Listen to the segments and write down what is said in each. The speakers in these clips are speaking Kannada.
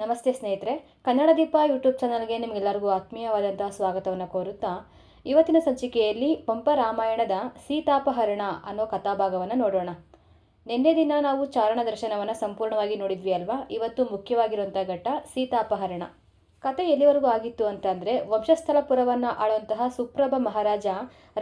ನಮಸ್ತೆ ಸ್ನೇಹಿತರೆ, ಕನ್ನಡ ದೀಪ ಯೂಟ್ಯೂಬ್ ಚಾನಲ್ಗೆ ನಿಮಗೆಲ್ಲರಿಗೂ ಆತ್ಮೀಯವಾದಂತಹ ಸ್ವಾಗತವನ್ನು ಕೋರುತ್ತಾ, ಇವತ್ತಿನ ಸಂಚಿಕೆಯಲ್ಲಿ ಪಂಪ ರಾಮಾಯಣದ ಸೀತಾಪಹರಣ ಅನ್ನೋ ಕಥಾಭಾಗವನ್ನು ನೋಡೋಣ. ನಿನ್ನೆ ದಿನ ನಾವು ಚಾರಣ ದರ್ಶನವನ್ನು ಸಂಪೂರ್ಣವಾಗಿ ನೋಡಿದ್ವಿ ಅಲ್ವಾ? ಇವತ್ತು ಮುಖ್ಯವಾಗಿರುವಂಥ ಘಟ್ಟ ಸೀತಾಪಹರಣ. ಕತೆ ಎಲ್ಲಿವರೆಗೂ ಆಗಿತ್ತು ಅಂತಂದರೆ ವಂಶಸ್ಥಲಪುರವನ್ನು ಆಳುವಂತಹ ಸುಪ್ರಭ ಮಹಾರಾಜ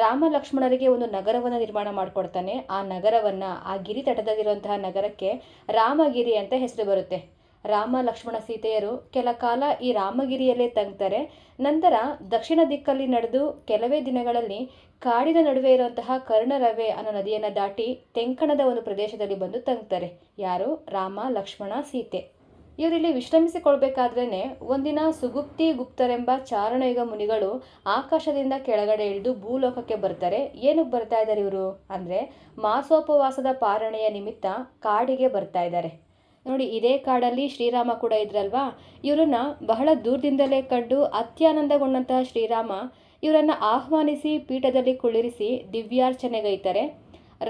ರಾಮ ಲಕ್ಷ್ಮಣರಿಗೆ ಒಂದು ನಗರವನ್ನು ನಿರ್ಮಾಣ ಮಾಡಿಕೊಡ್ತಾನೆ. ಆ ನಗರವನ್ನು ಆ ಗಿರಿ ತಟದಲ್ಲಿರುವಂತಹ ನಗರಕ್ಕೆ ರಾಮಗಿರಿ ಅಂತ ಹೆಸರು ಬರುತ್ತೆ. ರಾಮ ಲಕ್ಷ್ಮಣ ಸೀತೆಯರು ಕೆಲ ಕಾಲ ಈ ರಾಮಗಿರಿಯಲ್ಲೇ ತಂಗ್ತಾರೆ ನಂತರ ದಕ್ಷಿಣ ದಿಕ್ಕಲ್ಲಿ ನಡೆದು ಕೆಲವೇ ದಿನಗಳಲ್ಲಿ ಕಾಡಿನ ನಡುವೆ ಇರುವಂತಹ ಕರ್ಣರವೆ ಅನ್ನೋ ನದಿಯನ್ನು ದಾಟಿ ತೆಂಕಣದ ಒಂದು ಪ್ರದೇಶದಲ್ಲಿ ಬಂದು ತಂಗ್ತಾರೆ. ಯಾರು? ರಾಮ ಲಕ್ಷ್ಮಣ ಸೀತೆ. ಇವರಿಲ್ಲಿ ವಿಶ್ರಮಿಸಿಕೊಳ್ಬೇಕಾದ್ರೇ ಒಂದಿನ ಸುಗುಪ್ತಿ ಗುಪ್ತರೆಂಬ ಚಾರಣಯುಗ ಮುನಿಗಳು ಆಕಾಶದಿಂದ ಕೆಳಗಡೆ ಇಳಿದು ಭೂಲೋಕಕ್ಕೆ ಬರ್ತಾರೆ. ಏನಕ್ಕೆ ಬರ್ತಾ ಇದ್ದಾರೆ ಇವರು? ಅಂದರೆ ಮಾಸೋಪವಾಸದ ಪಾರಣೆಯ ನಿಮಿತ್ತ ಕಾಡಿಗೆ ಬರ್ತಾ ಇದ್ದಾರೆ. ನೋಡಿ, ಇದೇ ಕಾಡಲ್ಲಿ ಶ್ರೀರಾಮ ಕೂಡ ಇದ್ರಲ್ವಾ? ಇವರನ್ನ ಬಹಳ ದೂರದಿಂದಲೇ ಕಂಡು ಅತ್ಯಾನಂದಗೊಂಡಂತಹ ಶ್ರೀರಾಮ ಇವರನ್ನು ಆಹ್ವಾನಿಸಿ, ಪೀಠದಲ್ಲಿ ಕುಳ್ಳಿರಿಸಿ ದಿವ್ಯಾರ್ಚನೆಗೈತಾರೆ.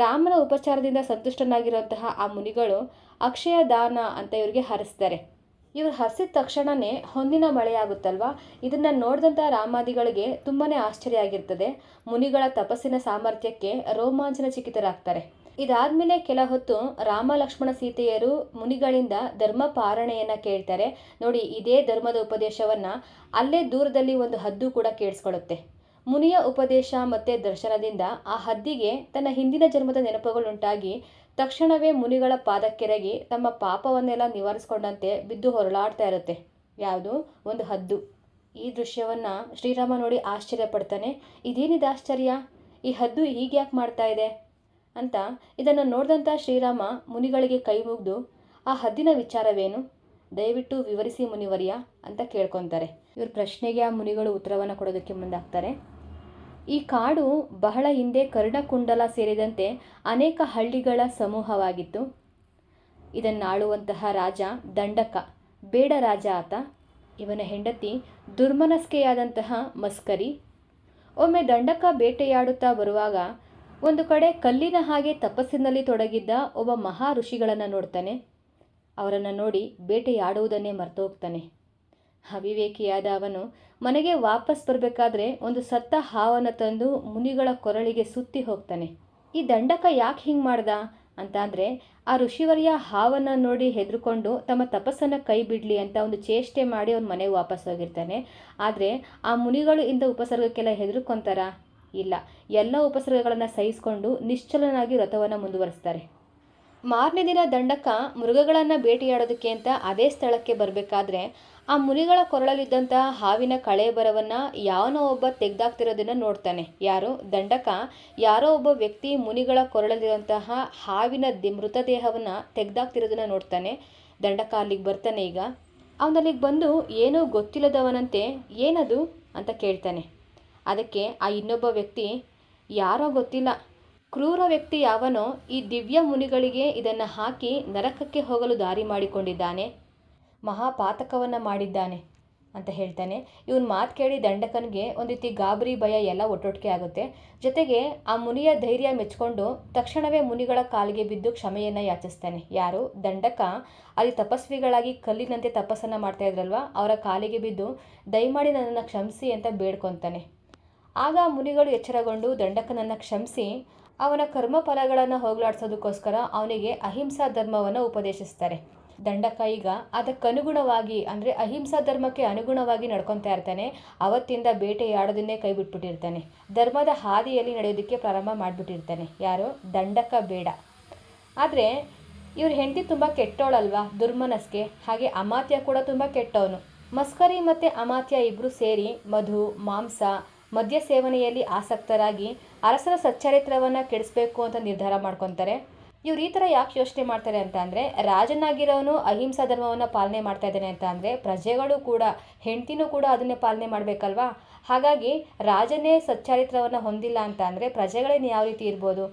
ರಾಮನ ಉಪಚಾರದಿಂದ ಸಂತುಷ್ಟನಾಗಿರುವಂತಹ ಆ ಮುನಿಗಳು ಅಕ್ಷಯ ದಾನ ಅಂತ ಇವರಿಗೆ ಹರಿಸ್ತಾರೆ. ಇವ್ರು ಹಸಿದ ತಕ್ಷಣವೇ ಹೊಂದಿನ ಮಳೆಯಾಗುತ್ತಲ್ವಾ? ಇದನ್ನು ನೋಡಿದಂಥ ರಾಮಾದಿಗಳಿಗೆ ತುಂಬಾ ಆಶ್ಚರ್ಯ ಆಗಿರ್ತದೆ. ಮುನಿಗಳ ತಪಸ್ಸಿನ ಸಾಮರ್ಥ್ಯಕ್ಕೆ ರೋಮಾಂಚನ ಚಿಕಿತರಾಗ್ತಾರೆ ಇದಾದ್ಮೇಲೆ ಕೆಲ ಹೊತ್ತು ರಾಮ ಲಕ್ಷ್ಮಣ ಸೀತೆಯರು ಮುನಿಗಳಿಂದ ಧರ್ಮ ಪಾರಣೆಯನ್ನು ಕೇಳ್ತಾರೆ. ನೋಡಿ, ಇದೇ ಧರ್ಮದ ಉಪದೇಶವನ್ನು ಅಲ್ಲೇ ದೂರದಲ್ಲಿ ಒಂದು ಹದ್ದು ಕೂಡ ಕೇಳಿಸ್ಕೊಳ್ಳುತ್ತೆ. ಮುನಿಯ ಉಪದೇಶ ಮತ್ತು ದರ್ಶನದಿಂದ ಆ ಹದ್ದಿಗೆ ತನ್ನ ಹಿಂದಿನ ಜನ್ಮದ ನೆನಪುಗಳುಂಟಾಗಿ ತಕ್ಷಣವೇ ಮುನಿಗಳ ಪಾದಕ್ಕೆರಗಿ ತಮ್ಮ ಪಾಪವನ್ನೆಲ್ಲ ನಿವಾರಿಸ್ಕೊಂಡಂತೆ ಬಿದ್ದು ಹೊರಳಾಡ್ತಾ ಇರುತ್ತೆ. ಯಾವುದು? ಒಂದು ಹದ್ದು. ಈ ದೃಶ್ಯವನ್ನು ಶ್ರೀರಾಮ ನೋಡಿ ಆಶ್ಚರ್ಯ ಪಡ್ತಾನೆ ಇದೇನಿದೆ ಆಶ್ಚರ್ಯ? ಈ ಹದ್ದು ಹೀಗೆ ಯಾಕೆ ಮಾಡ್ತಾ ಇದೆ? ಅಂತ ಇದನ್ನು ನೋಡಿದಂಥ ಶ್ರೀರಾಮ ಮುನಿಗಳಿಗೆ ಕೈ ಮುಗಿದು, ಆ ಹದ್ದಿನ ವಿಚಾರವೇನು? ದಯವಿಟ್ಟು ವಿವರಿಸಿ ಮುನಿವರ್ಯ ಅಂತ ಕೇಳ್ಕೊತಾರೆ. ಇವ್ರ ಪ್ರಶ್ನೆಗೆ ಆ ಮುನಿಗಳು ಉತ್ತರವನ್ನು ಕೊಡೋದಕ್ಕೆ ಮುಂದಾಗ್ತಾರೆ. ಈ ಕಾಡು ಬಹಳ ಹಿಂದೆ ಕರ್ಣಕುಂಡಲ ಸೇರಿದಂತೆ ಅನೇಕ ಹಳ್ಳಿಗಳ ಸಮೂಹವಾಗಿತ್ತು. ಇದನ್ನಾಳುವಂತಹ ರಾಜ ದಂಡಕ, ಬೇಡ ರಾಜ ಆತ. ಇವನ ಹೆಂಡತಿ ದುರ್ಮನಸ್ಕೆಯಾದಂತಹ ಮಸ್ಕರಿ. ಒಮ್ಮೆ ದಂಡಕ ಬೇಟೆಯಾಡುತ್ತಾ ಬರುವಾಗ ಒಂದು ಕಡೆ ಕಲ್ಲಿನ ಹಾಗೆ ತಪಸ್ಸಿನಲ್ಲಿ ತೊಡಗಿದ್ದ ಒಬ್ಬ ಮಹಾ ಋಷಿಗಳನ್ನು ನೋಡ್ತಾನೆ. ಅವರನ್ನು ನೋಡಿ ಬೇಟೆಯಾಡುವುದನ್ನೇ ಮರ್ತೋಗ್ತಾನೆ. ಅವಿವೇಕಿಯಾದ ಅವನು, ಮನೆಗೆ ವಾಪಸ್ ಬರಬೇಕಾದ್ರೆ ಒಂದು ಸತ್ತ ಹಾವನ್ನು ತಂದು ಮುನಿಗಳ ಕೊರಳಿಗೆ ಸುತ್ತಿ ಹೋಗ್ತಾನೆ. ಈ ದಂಡಕ ಯಾಕೆ ಹಿಂಗೆ ಮಾಡ್ದ? ಅಂತ ಅಂದರೆ ಆ ಋಷಿವರ್ಯ ಹಾವನ್ನು ನೋಡಿ ಹೆದರ್ಕೊಂಡು ತಮ್ಮ ತಪಸ್ಸನ್ನು ಕೈ ಬಿಡಲಿ ಅಂತ ಒಂದು ಚೇಷ್ಟೆ ಮಾಡಿ ಅವನು ಮನೆಗೆ ವಾಪಸ್ ಹೋಗಿರ್ತಾನೆ. ಆದರೆ, ಆ ಮುನಿಗಳು ಇಂದ ಉಪಸರ್ಗಕ್ಕೆಲ್ಲ ಹೆದರ್ಕೊಂತಾರ? ಇಲ್ಲ. ಎಲ್ಲ ಉಪಸರ್ಗಗಳನ್ನು ಸಹಿಸಿಕೊಂಡು ನಿಶ್ಚಲನಾಗಿ ವ್ರತವನ್ನು ಮುಂದುವರಿಸ್ತಾರೆ. ಮಾರನೇ ದಿನ ದಂಡಕ ಮೃಗಗಳನ್ನು ಭೇಟಿಯಾಡೋದಕ್ಕೆ ಅಂತ ಅದೇ ಸ್ಥಳಕ್ಕೆ ಬರಬೇಕಾದ್ರೆ ಆ ಮುನಿಗಳ ಕೊರಳಲ್ಲಿದ್ದಂತಹ ಹಾವಿನ ಕಳೆ ಬರವನ್ನು ಯಾವನೋ ಒಬ್ಬ ತೆಗೆದಾಕ್ತಿರೋದನ್ನ ನೋಡ್ತಾನೆ. ಯಾರು? ದಂಡಕ. ಯಾರೋ ಒಬ್ಬ ವ್ಯಕ್ತಿ ಮುನಿಗಳ ಕೊರಳಲ್ಲಿರುವಂತಹ ಹಾವಿನ ದಿ ಮೃತದೇಹವನ್ನು ತೆಗೆದಾಕ್ತಿರೋದನ್ನ ನೋಡ್ತಾನೆ. ದಂಡಕ ಅಲ್ಲಿಗೆ ಬರ್ತಾನೆ ಈಗ. ಅವನಲ್ಲಿಗೆ ಬಂದು ಏನೂ ಗೊತ್ತಿಲ್ಲದವನಂತೆ ಏನದು ಅಂತ ಕೇಳ್ತಾನೆ. ಅದಕ್ಕೆ ಆ ಇನ್ನೊಬ್ಬ ವ್ಯಕ್ತಿ, ಯಾರೋ ಗೊತ್ತಿಲ್ಲ. ಕ್ರೂರ ವ್ಯಕ್ತಿ ಯಾವನೋ ಈ ದಿವ್ಯ ಮುನಿಗಳಿಗೆ ಇದನ್ನು ಹಾಕಿ ನರಕಕ್ಕೆ ಹೋಗಲು ದಾರಿ ಮಾಡಿಕೊಂಡಿದ್ದಾನೆ. ಮಹಾಪಾತಕವನ್ನು ಮಾಡಿದ್ದಾನೆ ಅಂತ ಹೇಳ್ತಾನೆ. ಇವನ್ ಮಾತು ಕೇಳಿ ದಂಡಕನಿಗೆ ಒಂದು ರೀತಿ ಗಾಬರಿ, ಭಯ ಎಲ್ಲ ಒಟ್ಟೊಟ್ಟಿಗೆ ಆಗುತ್ತೆ. ಜೊತೆಗೆ ಆ ಮುನಿಯ ಧೈರ್ಯ ಮೆಚ್ಕೊಂಡು ತಕ್ಷಣವೇ ಮುನಿಗಳ ಕಾಲಿಗೆ ಬಿದ್ದು ಕ್ಷಮೆಯನ್ನು ಯಾಚಿಸ್ತಾನೆ. ಯಾರು? ದಂಡಕ. ಅಲ್ಲಿ ತಪಸ್ವಿಗಳಾಗಿ ಕಲ್ಲಿನಂತೆ ತಪಸ್ಸನ್ನು ಮಾಡ್ತಾ ಇದ್ರಲ್ವಾ? ಅವರ ಕಾಲಿಗೆ ಬಿದ್ದು ದಯಮಾಡಿ ನನ್ನನ್ನು ಕ್ಷಮಿಸಿ ಅಂತ ಬೇಡ್ಕೊತಾನೆ. ಆಗ ಮುನಿಗಳು ಎಚ್ಚರಗೊಂಡು ದಂಡಕನನ್ನು ಕ್ಷಮಿಸಿ ಅವನ ಕರ್ಮ ಫಲಗಳನ್ನು ಹೋಗಲಾಡಿಸೋದಕ್ಕೋಸ್ಕರ ಅವನಿಗೆ ಅಹಿಂಸಾ ಧರ್ಮವನ್ನು ಉಪದೇಶಿಸ್ತಾರೆ. ದಂಡಕ ಈಗ ಅದಕ್ಕನುಗುಣವಾಗಿ, ಅಂದರೆ ಅಹಿಂಸಾ ಧರ್ಮಕ್ಕೆ ಅನುಗುಣವಾಗಿ ನಡ್ಕೊತಾ ಇರ್ತಾನೆ. ಅವತ್ತಿಂದ ಬೇಟೆಯಾಡೋದನ್ನೇ ಕೈ ಬಿಟ್ಬಿಟ್ಟಿರ್ತಾನೆ. ಧರ್ಮದ ಹಾದಿಯಲ್ಲಿ ನಡೆಯೋದಕ್ಕೆ ಪ್ರಾರಂಭ ಮಾಡಿಬಿಟ್ಟಿರ್ತಾನೆ. ಯಾರು? ದಂಡಕ ಬೇಡ. ಆದರೆ, ಇವ್ರ ಹೆಂಡತಿ ತುಂಬ ಕೆಟ್ಟೋಳಲ್ವಾ, ದುರ್ಮನಸ್ಗೆ. ಹಾಗೆ ಅಮಾತ್ಯ ಕೂಡ ತುಂಬ ಕೆಟ್ಟವನು. ಮಸ್ಕರಿ ಮತ್ತು ಅಮಾತ್ಯ ಇಬ್ಬರು ಸೇರಿ ಮಧು, ಮಾಂಸ ಮದ್ಯ ಸೇವನೆಯಲ್ಲಿ ಆಸಕ್ತರಾಗಿ ಅರಸರ ಸಚ್ಚರಿತ್ರವನ್ನು ಕೆಡಿಸ್ಬೇಕು ಅಂತ ನಿರ್ಧಾರ ಮಾಡ್ಕೊತಾರೆ. ಇವ್ರು ಈ ಥರ ಯಾಕೆ ಯೋಚನೆ ಮಾಡ್ತಾರೆ ಅಂತ ಅಂದರೆ, ರಾಜನಾಗಿರೋನು ಅಹಿಂಸಾ ಧರ್ಮವನ್ನು ಪಾಲನೆ ಮಾಡ್ತಾ ಇದ್ದಾನೆ ಅಂತ ಅಂದರೆ, ಪ್ರಜೆಗಳು ಕೂಡ, ಹೆಂಡ್ತಿನೂ ಕೂಡ ಅದನ್ನೇ ಪಾಲನೆ ಮಾಡಬೇಕಲ್ವಾ? ಹಾಗಾಗಿ ರಾಜನೇ ಸಚ್ಚಾರಿತ್ರವನ್ನು ಹೊಂದಿಲ್ಲ ಅಂತ ಅಂದರೆ ಪ್ರಜೆಗಳೇನು ಯಾವ ರೀತಿ ಇರ್ಬೋದು?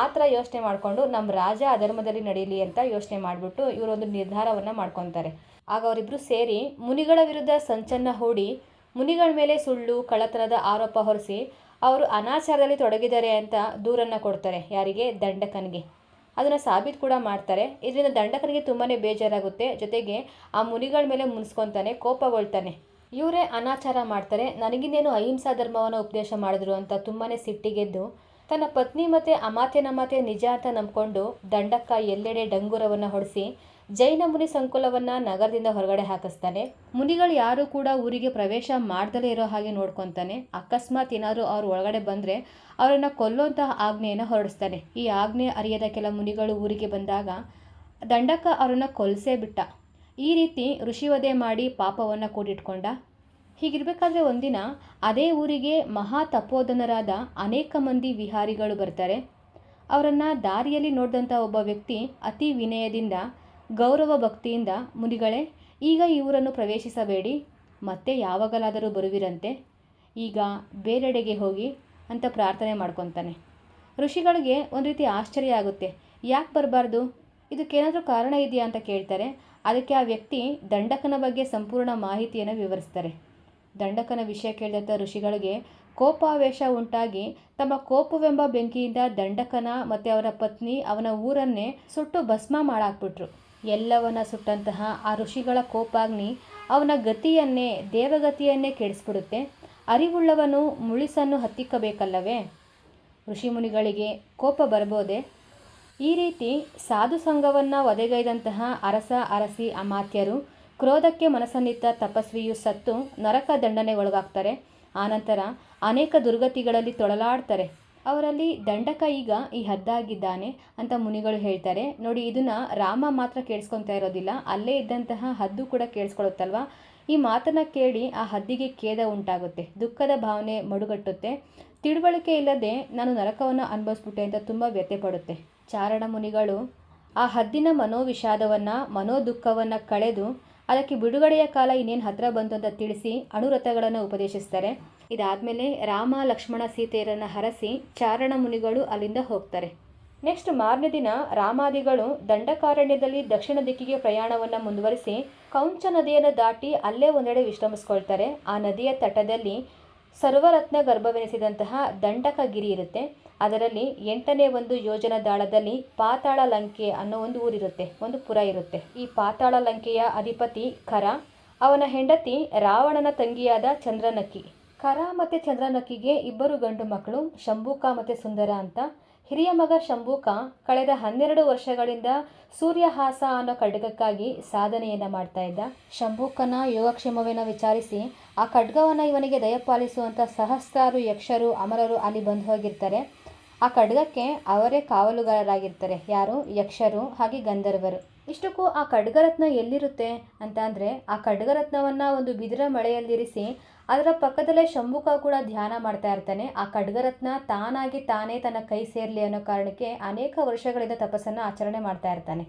ಆ ಥರ ಯೋಚನೆ ಮಾಡಿಕೊಂಡು ನಮ್ಮ ರಾಜ ಅಧರ್ಮದಲ್ಲಿ ನಡೀಲಿ ಅಂತ ಯೋಚನೆ ಮಾಡಿಬಿಟ್ಟು ಇವರೊಂದು ನಿರ್ಧಾರವನ್ನು ಮಾಡ್ಕೊತಾರೆ. ಆಗ ಅವರಿಬ್ಬರು ಸೇರಿ ಮುನಿಗಳ ವಿರುದ್ಧ ಸಂಚನ್ನು ಹೂಡಿ, ಮುನಿಗಳ ಮೇಲೆ ಸುಳ್ಳು ಕಳತನದ ಆರೋಪ ಹೊರಿಸಿ, ಅವರು ಅನಾಚಾರದಲ್ಲಿ ತೊಡಗಿದ್ದಾರೆ ಅಂತ ದೂರನ್ನು ಕೊಡ್ತಾರೆ ಯಾರಿಗೆ? ದಂಡಕನಿಗೆ. ಅದನ್ನು ಸಾಬೀತು ಕೂಡ ಮಾಡ್ತಾರೆ. ಇದರಿಂದ ದಂಡಕನಿಗೆ ತುಂಬಾ ಬೇಜಾರಾಗುತ್ತೆ. ಜೊತೆಗೆ ಆ ಮುನಿಗಳ ಮೇಲೆ ಮುನ್ಸ್ಕೊತಾನೆ, ಕೋಪಗೊಳ್ತಾನೆ. ಇವರೇ ಅನಾಚಾರ ಮಾಡ್ತಾರೆ. ನನಗಿನ್ನೇನು ಅಹಿಂಸಾ ಧರ್ಮವನ್ನು ಉಪದೇಶ ಮಾಡಿದ್ರು ಅಂತ ತುಂಬಾ ಸಿಟ್ಟಿಗೆದ್ದು ತನ್ನ ಪತ್ನಿ ಮತ್ತು ಅಮಾತೆ ನಮಾತೆ ನಿಜ ಅಂತ ನಂಬಿಕೊಂಡು ದಂಡಕ್ಕ ಎಲ್ಲೆಡೆ ಡಂಗುರವನ್ನು ಹೊಡೆಸಿ, ಜೈನ ಮುನಿ ಸಂಕುಲವನ್ನು ನಗರದಿಂದ ಹೊರಗಡೆ ಹಾಕಿಸ್ತಾನೆ. ಮುನಿಗಳು ಯಾರೂ ಕೂಡ ಊರಿಗೆ ಪ್ರವೇಶ ಮಾಡ್ದಲೇ ಇರೋ ಹಾಗೆ ನೋಡ್ಕೊತಾನೆ. ಅಕಸ್ಮಾತ್ ಏನಾದರೂ ಅವ್ರು ಒಳಗಡೆ ಬಂದರೆ ಅವರನ್ನು ಕೊಲ್ಲುವಂತಹ ಆಜ್ಞೆಯನ್ನು ಹೊರಡಿಸ್ತಾನೆ. ಈ ಆಜ್ಞೆ ಅರಿಯದ ಕೆಲ ಮುನಿಗಳು ಊರಿಗೆ ಬಂದಾಗ, ದಂಡಕ ಅವರನ್ನು ಕೊಲ್ಸೇ ಬಿಟ್ಟ. ಈ ರೀತಿ ಋಷಿವಧೆ ಮಾಡಿ ಪಾಪವನ್ನು ಕೂಡಿಟ್ಕೊಂಡ. ಹೀಗಿರಬೇಕಾದ್ರೆ ಒಂದಿನ ಅದೇ ಊರಿಗೆ ಮಹಾ ತಪೋಧನರಾದ ಅನೇಕ ಮಂದಿ ವಿಹಾರಿಗಳು ಬರ್ತಾರೆ. ಅವರನ್ನು ದಾರಿಯಲ್ಲಿ ನೋಡಿದಂಥ ಒಬ್ಬ ವ್ಯಕ್ತಿ ಅತಿ ವಿನಯದಿಂದ, ಗೌರವ ಭಕ್ತಿಯಿಂದ, ಮುನಿಗಳೇ, ಈಗ ಈ ಊರನ್ನು ಪ್ರವೇಶಿಸಬೇಡಿ. ಮತ್ತೆ ಯಾವಾಗಲಾದರೂ ಬರುವಿರಂತೆ. ಈಗ ಬೇರೆಡೆಗೆ ಹೋಗಿ ಅಂತ ಪ್ರಾರ್ಥನೆ ಮಾಡ್ಕೊತಾನೆ. ಋಷಿಗಳಿಗೆ ಒಂದು ರೀತಿ ಆಶ್ಚರ್ಯ ಆಗುತ್ತೆ. ಯಾಕೆ ಬರಬಾರ್ದು? ಇದಕ್ಕೇನಾದರೂ ಕಾರಣ ಇದೆಯಾ ಅಂತ ಕೇಳ್ತಾರೆ. ಅದಕ್ಕೆ ಆ ವ್ಯಕ್ತಿ ದಂಡಕನ ಬಗ್ಗೆ ಸಂಪೂರ್ಣ ಮಾಹಿತಿಯನ್ನು ವಿವರಿಸ್ತಾರೆ. ದಂಡಕನ ವಿಷಯ ಕೇಳಿದಂಥ ಋಷಿಗಳಿಗೆ ಕೋಪಾವೇಶ ಉಂಟಾಗಿ ತಮ್ಮ ಕೋಪವೆಂಬ ಬೆಂಕಿಯಿಂದ ದಂಡಕನ ಮತ್ತು ಅವರ ಪತ್ನಿ ಅವನ ಊರನ್ನೇ ಸುಟ್ಟು ಭಸ್ಮ ಮಾಡಾಕ್ಬಿಟ್ರು. ಎಲ್ಲವನ್ನ ಸುಟ್ಟಂತಹ ಆ ಋಷಿಗಳ ಕೋಪಾಗ್ನಿ ಅವನ ಗತಿಯನ್ನೇ, ದೇವಗತಿಯನ್ನೇ ಕೆಡಿಸ್ಬಿಡುತ್ತೆ. ಅರಿವುಳ್ಳವನು ಮುಳಿಸನ್ನು ಹತ್ತಿಕ್ಕಬೇಕಲ್ಲವೇ? ಋಷಿಮುನಿಗಳಿಗೆ ಕೋಪ ಬರಬಹುದೆ? ಈ ರೀತಿ ಸಾಧು ಸಂಘವನ್ನು ಒದೆಗೈದಂತಹ ಅರಸ ಅರಸಿ ಅಮಾತ್ಯರು ಕ್ರೋಧಕ್ಕೆ ಮನಸ್ಸನ್ನಿತ್ತ ತಪಸ್ವಿಯು ಸತ್ತು ನರಕ ದಂಡನೆಗೊಳಗಾಗ್ತಾರೆ ಆನಂತರ ಅನೇಕ ದುರ್ಗತಿಗಳಲ್ಲಿ ತೊಳಲಾಡ್ತಾರೆ. ಅವರಲ್ಲಿ ದಂಡಕ ಈಗ ಈ ಹದ್ದಾಗಿದ್ದಾನೆ ಅಂತ ಮುನಿಗಳು ಹೇಳ್ತಾರೆ. ನೋಡಿ, ಇದನ್ನು ರಾಮ ಮಾತ್ರ ಕೇಳಿಸ್ಕೊತಾ ಇರೋದಿಲ್ಲ. ಅಲ್ಲೇ ಇದ್ದಂತಹ ಹದ್ದು ಕೂಡ ಕೇಳಿಸ್ಕೊಳುತ್ತಲ್ವಾ ಈ ಮಾತನ್ನ ಕೇಳಿ ಆ ಹದ್ದಿಗೆ ಖೇದ ಉಂಟಾಗುತ್ತೆ. ದುಃಖದ ಭಾವನೆ ಮಡುಗಟ್ಟುತ್ತೆ. ತಿಳುವಳಿಕೆ ಇಲ್ಲದೆ ನಾನು ನರಕವನ್ನು ಅನುಭವಿಸ್ಬಿಟ್ಟೆ ಅಂತ ತುಂಬ ವ್ಯಥೆ ಪಡುತ್ತೆ ಚಾರಣ ಮುನಿಗಳು ಆ ಹದ್ದಿನ ಮನೋವಿಷಾದವನ್ನು, ಮನೋದುಃಖವನ್ನು ಕಳೆದು ಅದಕ್ಕೆ ಬಿಡುಗಡೆಯ ಕಾಲ ಇನ್ನೇನು ಹತ್ರ ಬಂತು ಅಂತ ತಿಳಿಸಿ ಅಣುರಥಗಳನ್ನು ಉಪದೇಶಿಸ್ತಾರೆ. ಇದಾದಮೇಲೆ ರಾಮ, ಲಕ್ಷ್ಮಣ, ಸೀತೆಯರನ್ನು ಹರಸಿ ಚಾರಣ ಮುನಿಗಳು ಅಲ್ಲಿಂದ ಹೋಗ್ತಾರೆ. ನೆಕ್ಸ್ಟ್ ಮಾರನೇ ದಿನ ರಾಮಾದಿಗಳು ದಂಡಕಾರಣ್ಯದಲ್ಲಿ ದಕ್ಷಿಣ ದಿಕ್ಕಿಗೆ ಪ್ರಯಾಣವನ್ನು ಮುಂದುವರಿಸಿ ಕೌಂಚ ನದಿಯನ್ನು ದಾಟಿ ಅಲ್ಲೇ ಒಂದೆಡೆ ವಿಶ್ರಮಿಸ್ಕೊಳ್ತಾರೆ. ಆ ನದಿಯ ತಟದಲ್ಲಿ ಸರ್ವರತ್ನ ಗರ್ಭವೆನಿಸಿದಂತಹ ದಂಡಕಗಿರಿ ಇರುತ್ತೆ. ಅದರಲ್ಲಿ ಎಂಟನೇ ಒಂದು ಯೋಜನ ದಾಳದಲ್ಲಿ ಪಾತಾಳ ಲಂಕೆ ಅನ್ನೋ ಒಂದು ಊರಿರುತ್ತೆ. ಒಂದು ಪುರ ಇರುತ್ತೆ. ಈ ಪಾತಾಳ ಲಂಕೆಯ ಅಧಿಪತಿ ಖರ, ಅವನ ಹೆಂಡತಿ ರಾವಣನ ತಂಗಿಯಾದ ಚಂದ್ರನಕ್ಕಿ. ಖರ ಮತ್ತು ಚಂದ್ರನಕ್ಕಿಗೆ ಇಬ್ಬರು ಗಂಡು ಮಕ್ಕಳು, ಶಂಭುಕ ಮತ್ತು ಸುಂದರ ಅಂತ ಹಿರಿಯ ಮಗ ಶಂಭೂಕ ಕಳೆದ ಹನ್ನೆರಡು ವರ್ಷಗಳಿಂದ ಸೂರ್ಯಹಾಸ ಅನ್ನೋ ಖಡ್ಗಕ್ಕಾಗಿ ಸಾಧನೆಯನ್ನು ಮಾಡ್ತಾ ಇದ್ದ. ಶಂಭೂಕನ ಯೋಗಕ್ಷೇಮವನ್ನು ವಿಚಾರಿಸಿ, ಆ ಖಡ್ಗವನ್ನು ಇವನಿಗೆ ದಯಪಾಲಿಸುವಂಥ ಸಹಸ್ರಾರು ಯಕ್ಷರು, ಅಮರರು ಅಲ್ಲಿ ಬಂದು ಹೋಗಿರ್ತಾರೆ. ಆ ಖಡ್ಗಕ್ಕೆ ಅವರೇ ಕಾವಲುಗಾರರಾಗಿರ್ತಾರೆ. ಯಾರು? ಯಕ್ಷರು ಹಾಗೆ ಗಂಧರ್ವರು. ಇಷ್ಟಕ್ಕೂ ಆ ಖಡ್ಗರತ್ನ ಎಲ್ಲಿರುತ್ತೆ? ಅಂತ ಅಂದರೆ ಆ ಖಡ್ಗರತ್ನವನ್ನು ಒಂದು ಬಿದಿರ ಮಳೆಯಲ್ಲಿರಿಸಿ ಅದರ ಪಕ್ಕದಲ್ಲೇ ಶಂಭುಕ ಕೂಡ ಧ್ಯಾನ ಮಾಡ್ತಾ ಇರ್ತಾನೆ. ಆ ಖಡ್ಗರತ್ನ ತಾನಾಗಿ ತಾನೇ ತನ್ನ ಕೈ ಸೇರಲಿ ಅನ್ನೋ ಕಾರಣಕ್ಕೆ ಅನೇಕ ವರ್ಷಗಳಿಂದ ತಪಸ್ಸನ್ನು ಆಚರಣೆ ಮಾಡ್ತಾ ಇರ್ತಾನೆ.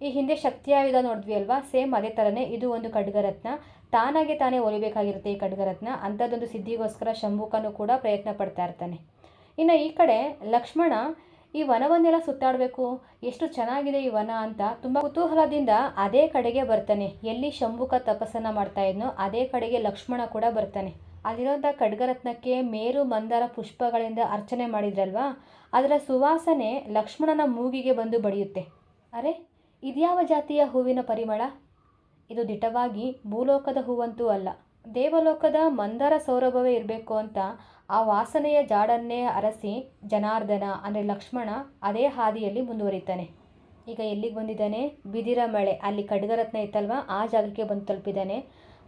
ಈ ಹಿಂದೆ ಶಕ್ತಿಯಾಯುಧ ನೋಡಿದ್ವಿ ಅಲ್ವಾ ಸೇಮ್ ಅದೇ ಥರನೇ ಇದು ಒಂದು ಖಡ್ಗರತ್ನ. ತಾನಾಗೆ ತಾನೇ ಒಲಿಬೇಕಾಗಿರುತ್ತೆ ಈ ಖಡ್ಗರತ್ನ. ಅಂಥದ್ದೊಂದು ಸಿದ್ಧಿಗೋಸ್ಕರ ಶಂಭುಕನು ಕೂಡ ಪ್ರಯತ್ನ ಪಡ್ತಾ ಇರ್ತಾನೆ. ಇನ್ನು ಈ ಕಡೆ ಲಕ್ಷ್ಮಣ ಈ ವನವನ್ನೆಲ್ಲ ಸುತ್ತಾಡಬೇಕು? ಎಷ್ಟು ಚೆನ್ನಾಗಿದೆ ಈ ವನ ಅಂತ ತುಂಬ ಕುತೂಹಲದಿಂದ ಅದೇ ಕಡೆಗೆ ಬರ್ತಾನೆ. ಎಲ್ಲಿ ಶಂಭುಕ ತಪಸ್ಸನ್ನು ಮಾಡ್ತಾ ಇದ್ನೋ ಅದೇ ಕಡೆಗೆ ಲಕ್ಷ್ಮಣ ಕೂಡ ಬರ್ತಾನೆ. ಅಲ್ಲಿರೋಂಥ ಖಡ್ಗರತ್ನಕ್ಕೆ ಮೇರು ಮಂದಾರ ಪುಷ್ಪಗಳಿಂದ ಅರ್ಚನೆ ಮಾಡಿದ್ರಲ್ವಾ? ಅದರ ಸುವಾಸನೆ ಲಕ್ಷ್ಮಣನ ಮೂಗಿಗೆ ಬಂದು ಬಡಿಯುತ್ತೆ. ಅರೆ, ಇದ್ಯಾವ ಜಾತಿಯ ಹೂವಿನ ಪರಿಮಳ? ಇದು ದಿಟವಾಗಿ ಭೂಲೋಕದ ಹೂವಂತೂ ಅಲ್ಲ. ದೇವಲೋಕದ ಮಂದರ ಸೌರಭವೇ ಇರಬೇಕು ಅಂತ ಆ ವಾಸನೆಯ ಜಾಡನ್ನೇ ಅರಸಿ ಜನಾರ್ದನ, ಅಂದರೆ ಲಕ್ಷ್ಮಣ ಅದೇ ಹಾದಿಯಲ್ಲಿ ಮುಂದುವರಿತಾನೆ. ಈಗ ಎಲ್ಲಿಗೆ ಬಂದಿದ್ದಾನೆ? ಬಿದಿರ ಮಳೆ. ಅಲ್ಲಿ ಖಡ್ಗರತ್ನ ಇತ್ತಲ್ವ? ಆ ಜಾಗಕ್ಕೆ ಬಂದು ತಲುಪಿದ್ದಾನೆ.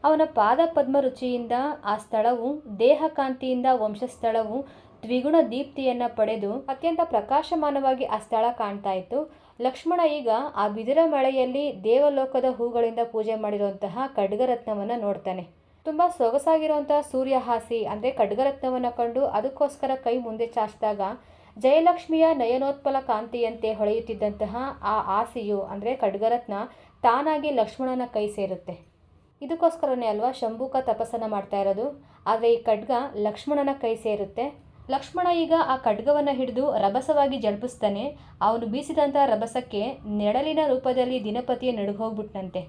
ಅವನ ಪಾದ ಪದ್ಮ ರುಚಿಯಿಂದ ಆ ಸ್ಥಳವು ದೇಹಕಾಂತಿಯಿಂದ ವಂಶಸ್ಥಳವು ದ್ವಿಗುಣ ದೀಪ್ತಿಯನ್ನು ಪಡೆದು ಅತ್ಯಂತ ಪ್ರಕಾಶಮಾನವಾಗಿ ಆ ಸ್ಥಳ ಕಾಣ್ತಾ ಇತ್ತು. ಲಕ್ಷ್ಮಣ ಈಗ ಆ ಬಿದಿರ ಮಳೆಯಲ್ಲಿ ದೇವಲೋಕದ ಹೂಗಳಿಂದ ಪೂಜೆ ಮಾಡಿರುವಂತಹ ಖಡ್ಗರತ್ನವನ್ನು ನೋಡ್ತಾನೆ. ತುಂಬ ಸೊಗಸಾಗಿರುವಂತಹ ಸೂರ್ಯಹಾಸಿ ಅಂದರೆ ಖಡ್ಗರತ್ನವನ್ನು ಕಂಡು ಅದಕ್ಕೋಸ್ಕರ ಕೈ ಮುಂದೆ ಚಾಚಿದಾಗ ಜಯಲಕ್ಷ್ಮಿಯ ನಯನೋತ್ಪಲ ಕಾಂತಿಯಂತೆ ಹೊಳೆಯುತ್ತಿದ್ದಂತಹ ಆ ಆಸೆಯು ಅಂದರೆ ಖಡ್ಗರತ್ನ, ತಾನಾಗಿ ಲಕ್ಷ್ಮಣನ ಕೈ ಸೇರುತ್ತೆ. ಇದಕ್ಕೋಸ್ಕರನೇ ಅಲ್ವಾ ಶಂಭುಕ ತಪಸ್ಸನ್ನು ಮಾಡ್ತಾ ಇರೋದು. ಆದರೆ ಈ ಖಡ್ಗ ಲಕ್ಷ್ಮಣನ ಕೈ ಸೇರುತ್ತೆ. ಲಕ್ಷ್ಮಣ ಈಗ ಆ ಖಡ್ಗವನ್ನು ಹಿಡಿದು ರಭಸವಾಗಿ ಜಳಪಿಸ್ತಾನೆ ಅವನು ಬೀಸಿದಂಥ ರಭಸಕ್ಕೆ ನೆಡಲಿನ ರೂಪದಲ್ಲಿ ದಿನಪತಿಯ ನಡುಗೋಗ್ಬಿಟ್ನಂತೆ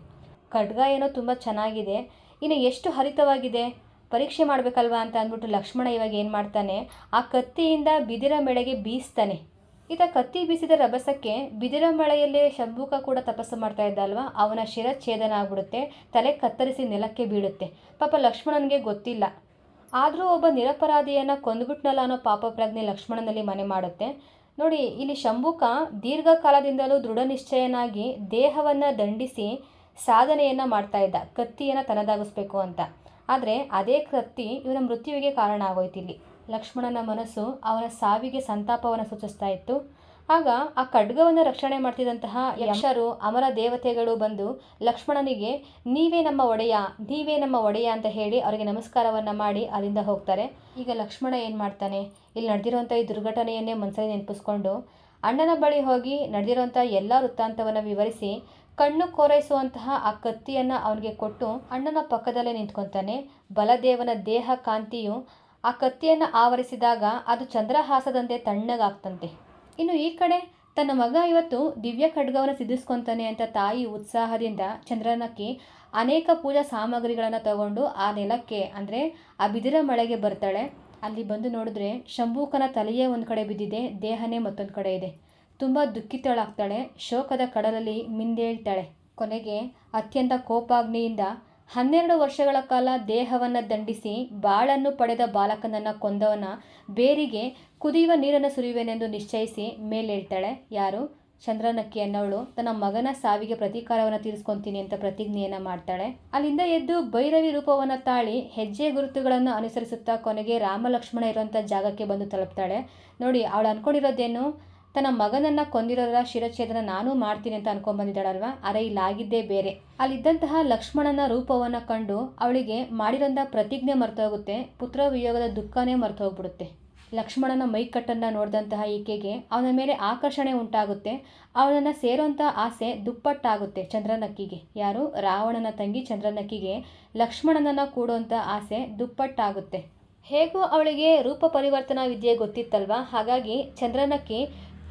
ಖಡ್ಗ ಏನೋ ತುಂಬ ಚೆನ್ನಾಗಿದೆ. ಇನ್ನು ಎಷ್ಟು ಹರಿತವಾಗಿದೆ? ಪರೀಕ್ಷೆ ಮಾಡಬೇಕಲ್ವಾ ಅಂತ ಅಂದ್ಬಿಟ್ಟು ಲಕ್ಷ್ಮಣ ಇವಾಗ ಏನು ಮಾಡ್ತಾನೆ? ಆ ಕತ್ತಿಯಿಂದ ಬಿದಿರ ಮೇಳೆಗೆ ಬೀಸ್ತಾನೆ. ಈತ ಕತ್ತಿ ಬೀಸಿದ ರಭಸಕ್ಕೆ ಬಿದಿರ ಮಳೆಯಲ್ಲೇ ಶಂಭುಕ ಕೂಡ ತಪಸ್ಸು ಮಾಡ್ತಾ ಇದ್ದ ಅಲ್ವಾ ಅವನ ಶಿರಚ್ಛೇದನ ಆಗ್ಬಿಡುತ್ತೆ, ತಲೆ ಕತ್ತರಿಸಿ ನೆಲಕ್ಕೆ ಬೀಳುತ್ತೆ. ಪಾಪ ಲಕ್ಷ್ಮಣನಿಗೆ ಗೊತ್ತಿಲ್ಲ. ಆದರೂ ಒಬ್ಬ ನಿರಪರಾಧಿಯನ್ನು ಕೊಂದುಬಿಟ್ನಲ್ಲ ಅನ್ನೋ ಪಾಪ ಪ್ರಜ್ಞೆ ಲಕ್ಷ್ಮಣನಲ್ಲಿ ಮನೆ ಮಾಡುತ್ತೆ. ನೋಡಿ, ಇಲ್ಲಿ ಶಂಭುಕ ದೀರ್ಘಕಾಲದಿಂದಲೂ ದೃಢ ನಿಶ್ಚಯನಾಗಿ ದೇಹವನ್ನು ದಂಡಿಸಿ ಸಾಧನೆಯನ್ನು ಮಾಡ್ತಾ ಇದ್ದ, ಕತ್ತಿಯನ್ನು ತನ್ನದಾಗಿಸ್ಬೇಕು ಅಂತ. ಆದರೆ ಅದೇ ಕತ್ತಿ ಇವನ ಮೃತ್ಯುವಿಗೆ ಕಾರಣ ಆಗೋಯ್ತು ಇಲ್ಲಿ. ಲಕ್ಷ್ಮಣನ ಮನಸ್ಸು ಅವನ ಸಾವಿಗೆ ಸಂತಾಪವನ್ನು ಸೂಚಿಸ್ತಾ ಇತ್ತು. ಆಗ ಆ ಖಡ್ಗವನ್ನು ರಕ್ಷಣೆ ಮಾಡ್ತಿದ್ದಂತಹ ಯಕ್ಷರು ಅಮರ ದೇವತೆಗಳು ಬಂದು ಲಕ್ಷ್ಮಣನಿಗೆ, ನೀವೇ ನಮ್ಮ ಒಡೆಯ, ನೀವೇ ನಮ್ಮ ಒಡೆಯ ಅಂತ ಹೇಳಿ ಅವರಿಗೆ ನಮಸ್ಕಾರವನ್ನು ಮಾಡಿ ಅಲ್ಲಿಂದ ಹೋಗ್ತಾರೆ. ಈಗ ಲಕ್ಷ್ಮಣ ಏನು ಮಾಡ್ತಾನೆ? ಇಲ್ಲಿ ನಡೆದಿರುವಂಥ ಈ ದುರ್ಘಟನೆಯನ್ನೇ ಮನಸ್ಸಲ್ಲಿ ನೆನಪಿಸ್ಕೊಂಡು, ಅಣ್ಣನ ಬಳಿ ಹೋಗಿ ನಡೆದಿರುವಂಥ ಎಲ್ಲ ವೃತ್ತಾಂತವನ್ನು ವಿವರಿಸಿ ಕಣ್ಣು ಕೋರೈಸುವಂತಹ ಆ ಕತ್ತಿಯನ್ನು ಅವನಿಗೆ ಕೊಟ್ಟು ಅಣ್ಣನ ಪಕ್ಕದಲ್ಲೇ ನಿಂತ್ಕೊತಾನೆ. ಬಲದೇವನ ದೇಹ ಕಾಂತಿಯು ಆ ಕತ್ತಿಯನ್ನು ಆವರಿಸಿದಾಗ ಅದು ಚಂದ್ರಹಾಸದಂತೆ ತಣ್ಣಗಾಗ್ತಂತೆ. ಇನ್ನು ಈ ಕಡೆ ತನ್ನ ಮಗ ಇವತ್ತು ದಿವ್ಯ ಖಡ್ಗವನ್ನು ಸಿದ್ಧಿಸ್ಕೊತಾನೆ ಅಂತ ತಾಯಿ ಉತ್ಸಾಹದಿಂದ ಚಂದ್ರನಕ್ಕೆ ಅನೇಕ ಪೂಜಾ ಸಾಮಗ್ರಿಗಳನ್ನು ತಗೊಂಡು ಆ ನೆಲಕ್ಕೆ ಅಂದರೆ ಆ ಬಿದಿರ ಮಳೆಗೆ ಬರ್ತಾಳೆ. ಅಲ್ಲಿ ಬಂದು ನೋಡಿದ್ರೆ ಶಂಭೂಕನ ತಲೆಯೇ ಒಂದು ಕಡೆ ಬಿದ್ದಿದೆ, ದೇಹನೇ ಮತ್ತೊಂದು ಕಡೆ ಇದೆ. ತುಂಬ ದುಃಖಿತಳಾಗ್ತಾಳೆ. ಶೋಕದ ಕಡಲಲ್ಲಿ ಮಿಂದೇಳ್ತಾಳೆ. ಕೊನೆಗೆ ಅತ್ಯಂತ ಕೋಪಾಗ್ನಿಯಿಂದ ಹನ್ನೆರಡು ವರ್ಷಗಳ ಕಾಲ ದೇಹವನ್ನು ದಂಡಿಸಿ ಬಾಳನ್ನು ಪಡೆದ ಬಾಲಕನನ್ನು ಕೊಂದವನ ಬೇರಿಗೆ ಕುದಿಯುವ ನೀರನ್ನು ಸುರಿಯುವೆನೆಂದು ನಿಶ್ಚಯಿಸಿ ಮೇಲೇಳ್ತಾಳೆ. ಯಾರು? ಚಂದ್ರನಕ್ಕಿ ಅನ್ನೋಳು ತನ್ನ ಮಗನ ಸಾವಿಗೆ ಪ್ರತೀಕಾರವನ್ನು ತೀರಿಸ್ಕೊಂತೀನಿ ಅಂತ ಪ್ರತಿಜ್ಞೆಯನ್ನು ಮಾಡ್ತಾಳೆ. ಅಲ್ಲಿಂದ ಎದ್ದು ಭೈರವಿ ರೂಪವನ್ನು ತಾಳಿ ಹೆಜ್ಜೆ ಗುರುತುಗಳನ್ನು ಅನುಸರಿಸುತ್ತಾ ಕೊನೆಗೆ ರಾಮಲಕ್ಷ್ಮಣ ಇರುವಂಥ ಜಾಗಕ್ಕೆ ಬಂದು ತಲುಪ್ತಾಳೆ. ನೋಡಿ, ಅವಳು ಅನ್ಕೊಂಡಿರೋದೇನು? ತನ್ನ ಮಗನನ್ನು ಕೊಂದಿರೋರ ಶಿರಚ್ಛೇದನ ನಾನು ಮಾಡ್ತೀನಿ ಅಂತ ಅನ್ಕೊಂಡ್ಬಂದಿದ್ದಾಳಲ್ವ? ಅರೆ, ಇಲ್ಲಾಗಿದ್ದೇ ಬೇರೆ. ಅಲ್ಲಿದ್ದಂತಹ ಲಕ್ಷ್ಮಣನ ರೂಪವನ್ನು ಕಂಡು ಅವಳಿಗೆ ಮಾಡಿರೋಂಥ ಪ್ರತಿಜ್ಞೆ ಮರ್ತೋಗುತ್ತೆ, ಪುತ್ರ ವಿಯೋಗದ ದುಃಖನೇ ಮರ್ತೋಗ್ಬಿಡುತ್ತೆ. ಲಕ್ಷ್ಮಣನ ಮೈಕಟ್ಟನ್ನು ನೋಡಿದಂತಹ ಈಕೆಗೆ ಅವನ ಮೇಲೆ ಆಕರ್ಷಣೆ ಉಂಟಾಗುತ್ತೆ, ಅವನನ್ನು ಸೇರೋಂಥ ಆಸೆ ದುಪ್ಪಟ್ಟಾಗುತ್ತೆ ಚಂದ್ರನಕ್ಕಿಗೆ. ಯಾರು? ರಾವಣನ ತಂಗಿ ಚಂದ್ರನಕ್ಕಿಗೆ ಲಕ್ಷ್ಮಣನನ್ನು ಕೂಡುವಂಥ ಆಸೆ ದುಪ್ಪಟ್ಟಾಗುತ್ತೆ. ಹೇಗೂ ಅವಳಿಗೆ ರೂಪ ಪರಿವರ್ತನಾ ವಿದ್ಯೆ ಗೊತ್ತಿತ್ತಲ್ವ? ಹಾಗಾಗಿ ಚಂದ್ರನಕ್ಕಿ